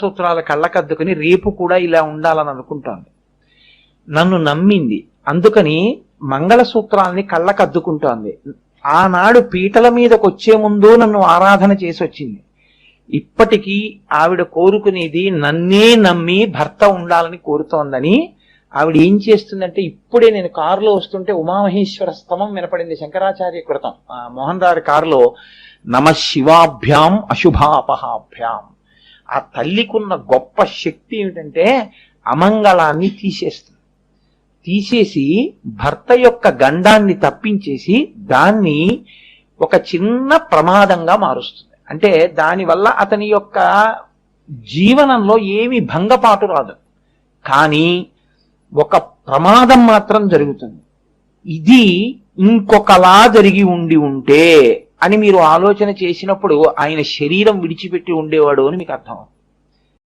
సూత్రాలు కళ్ళకద్దుకుని రేపు కూడా ఇలా ఉండాలని అనుకుంటోంది. నన్ను నమ్మింది. అందుకని మంగళసూత్రాల్ని కళ్ళకద్దుకుంటోంది. ఆనాడు పీటల మీదకు వచ్చే ముందు నన్ను ఆరాధన చేసి వచ్చింది ఇప్పటికీ ఆవిడ కోరుకునేది నన్నే నమ్మి భర్త ఉండాలని కోరుతోందని ఆవిడ ఏం చేస్తుందంటే ఇప్పుడే నేను కారులో వస్తుంటే ఉమామహేశ్వర స్తమం వినపడింది శంకరాచార్య కృతం. ఆ మోహన్ రావు కారులో నమ శివాభ్యాం అశుభాపహాభ్యాం. ఆ తల్లికున్న గొప్ప శక్తి ఏమిటంటే అమంగళాన్ని తీసేస్తుంది. తీసేసి భర్త యొక్క గండాన్ని తప్పించేసి దాన్ని ఒక చిన్న ప్రమాదంగా మారుస్తుంది. అంటే దానివల్ల అతని యొక్క జీవనంలో ఏమి భంగపాటు రాదు. కానీ ఒక ప్రమాదం మాత్రం జరుగుతుంది. ఇది ఇంకొకలా జరిగి ఉండి ఉంటే అని మీరు ఆలోచన చేసినప్పుడు ఆయన శరీరం విడిచిపెట్టి ఉండేవాడు అని మీకు అర్థం అవుతుంది